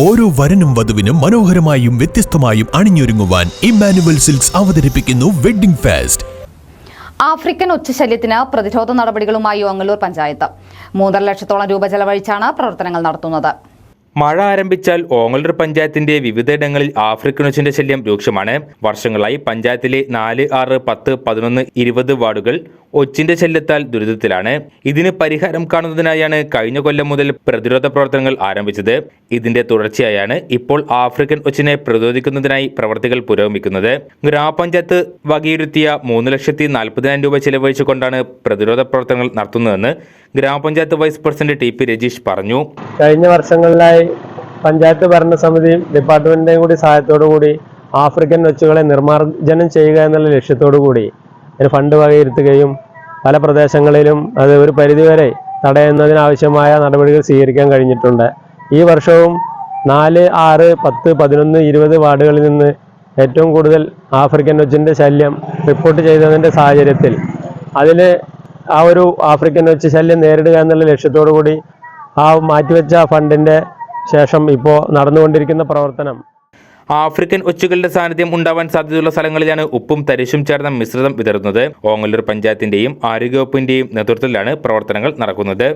ഓരോ വരനും വധുവിനും മനോഹരമായും വ്യത്യസ്തമായും അണിഞ്ഞൊരുങ്ങുവാൻ ഇമ്മാനുവൽ സിൽക്സ് അവതരിപ്പിക്കുന്നു വെഡ്ഡിംഗ് ഫാസ്റ്റ്. ആഫ്രിക്കൻ ഉച്ചശല്യത്തിന് പ്രതിരോധ നടപടികളുമായി ഓങ്ങല്ലൂർ പഞ്ചായത്ത്. മൂന്നര ലക്ഷത്തോളം രൂപ ചെലവഴിച്ചാണ് പ്രവർത്തനങ്ങൾ നടത്തുന്നത്. മഴ ആരംഭിച്ചാൽ ഓങ്ങല്ലൂർ പഞ്ചായത്തിന്റെ വിവിധയിടങ്ങളിൽ ആഫ്രിക്കൻ ഒച്ചിന്റെ ശല്യം രൂക്ഷമാണ്. വർഷങ്ങളായി പഞ്ചായത്തിലെ നാല് ആറ് പത്ത് പതിനൊന്ന് ഇരുപത് വാർഡുകൾ ഒച്ചിന്റെ ശല്യത്താൽ ദുരിതത്തിലാണ്. ഇതിന് പരിഹാരം കാണുന്നതിനായാണ് കഴിഞ്ഞ കൊല്ലം മുതൽ പ്രതിരോധ പ്രവർത്തനങ്ങൾ ആരംഭിച്ചത്. ഇതിന്റെ തുടർച്ചയായാണ് ഇപ്പോൾ ആഫ്രിക്കൻ ഒച്ചിനെ പ്രതിരോധിക്കുന്നതിനായി പ്രവർത്തികൾ പുരോഗമിക്കുന്നത്. ഗ്രാമപഞ്ചായത്ത് വകയിരുത്തിയ മൂന്ന് ലക്ഷത്തി നാൽപ്പതിനായിരം രൂപ ചെലവഴിച്ചുകൊണ്ടാണ് പ്രതിരോധ പ്രവർത്തനങ്ങൾ നടത്തുന്നതെന്ന് ഗ്രാമപഞ്ചായത്ത് vice president T P Rajeesh പറഞ്ഞു. കഴിഞ്ഞ വർഷങ്ങളിലായി പഞ്ചായത്ത് ഭരണസമിതിയും ഡിപ്പാർട്ട്മെന്റിന്റെയും കൂടി സഹായത്തോടു കൂടി ആഫ്രിക്കൻ വെച്ചുകളെ നിർമ്മാർജനം ചെയ്യുക എന്നുള്ള ലക്ഷ്യത്തോടു കൂടി ഒരു ഫണ്ട് വകയിരുത്തുകയും പല പ്രദേശങ്ങളിലും അത് ഒരു പരിധിവരെ തടയുന്നതിനാവശ്യമായ നടപടികൾ സ്വീകരിക്കാൻ കഴിഞ്ഞിട്ടുണ്ട്. ഈ വർഷവും നാല് ആറ് പത്ത് പതിനൊന്ന് ഇരുപത് വാർഡുകളിൽ നിന്ന് ഏറ്റവും കൂടുതൽ ആഫ്രിക്കൻ വെച്ചിന്റെ ശല്യം റിപ്പോർട്ട് ചെയ്തതിന്റെ സാഹചര്യത്തിൽ അതിൽ ആ ഒരു ആഫ്രിക്കൻ വെച്ച് ശല്യം നേരിടുക എന്നുള്ള ലക്ഷ്യത്തോടു കൂടി ആ മാറ്റിവെച്ച ഫണ്ടിന്റെ ശേഷം ഇപ്പോൾ നടന്നുകൊണ്ടിരിക്കുന്ന പ്രവർത്തനം. ആഫ്രിക്കൻ ഒച്ചുകളുടെ സാന്നിധ്യം ഉണ്ടാവാൻ സാധ്യതയുള്ള സ്ഥലങ്ങളിലാണ് ഉപ്പും തരിശും ചേർന്ന മിശ്രിതം വിതറുന്നത്. ഓങ്ങല്ലൂർ പഞ്ചായത്തിന്റെയും ആരോഗ്യവകുപ്പിന്റെയും നേതൃത്വത്തിലാണ് പ്രവർത്തനങ്ങൾ നടക്കുന്നത്.